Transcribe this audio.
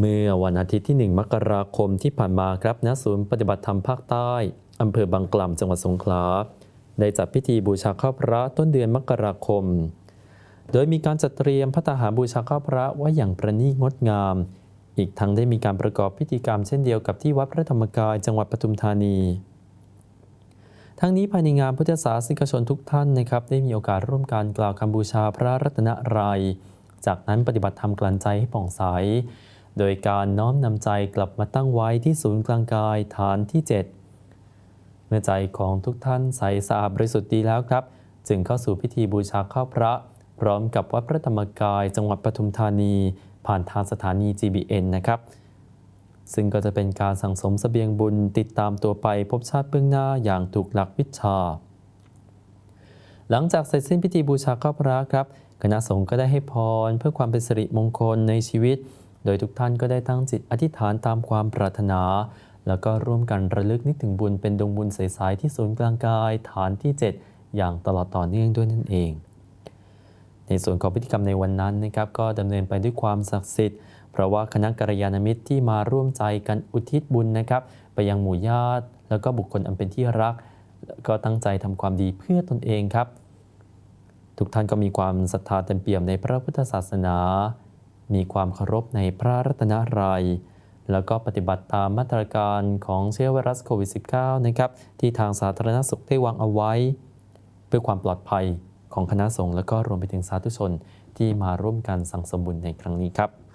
เมื่อวันอาทิตย์ที่ 1 มกราคมที่ผ่านมาครับณศูนย์ปฏิบัติธรรมภาคใต้อำเภอบางกล่ำจังหวัดสงขลาได้จัดพิธีบูชาข้าวพระต้นเดือนมกราคม โดยมีการจัดเตรียมพระตาหารบูชาข้าวพระไว้อย่างประณีตงดงาม อีกทั้งได้มีการประกอบพิธีกรรมเช่นเดียวกับที่วัดพระธรรมกายจังหวัดปทุมธานี ทั้งนี้ภายในงานพุทธศาสนิกชนทุกท่านนะครับได้มีโอกาสร่วมการกล่าวคำบูชาพระรัตนตรัย จากนั้นปฏิบัติธรรมกลั่นใจให้ผ่องใส โดยการน้อมนำใจกลับมาตั้งไว้ที่ศูนย์กลางกายฐานที่ 7 เมื่อใจของทุกท่านใสสะอาดบริสุทธิ์ดีแล้วครับ จึงเข้าสู่พิธีบูชาข้าวพระ พร้อมกับวัดพระธรรมกาย จังหวัดปทุมธานี ผ่านทางสถานี GBN นะครับ ซึ่งก็จะเป็นการสั่งสมเสบียงบุญติดตามตัวไปพบชาติเบื้องหน้าอย่างถูกหลักวิชา หลังจากเสร็จสิ้นพิธีบูชาข้าวพระครับคณะสงฆ์ก็ได้ให้พรเพื่อความเป็นสิริมงคลในชีวิต โดยทุกท่านก็ได้ตั้งจิตอธิษฐานตามความปรารถนา แล้วก็ร่วมกันระลึกนึกถึงบุญเป็นดวงบุญใสๆที่ศูนย์กลางกาย ฐานที่ 7 อย่างตลอดต่อเนื่องด้วยนั่นเอง ในส่วนของพิธีกรรมในวันนั้นนะครับก็ดำเนินไปด้วยความศักดิ์สิทธิ์เพราะว่าคณะกัลยาณมิตรที่มาร่วมใจกันอุทิศบุญนะครับ ไปยังหมู่ญาติ แล้วก็บุคคลอันเป็นที่รัก ก็ตั้งใจทำความดีเพื่อตนเองครับ ทุกท่านก็มีความศรัทธาเต็มเปี่ยมในพระพุทธศาสนา มีความเคารพในพระรัตนารัย แล้วก็ปฏิบัติตามมาตรการของเชื้อไวรัสโควิด -19 นะครับที่ทางสาธารณสุขได้วางเอาไว้ เพื่อความปลอดภัยของคณะสงฆ์และก็รวมไปถึงสาธุชนที่มาร่วมกันสังสมบุญในครั้งนี้ครับ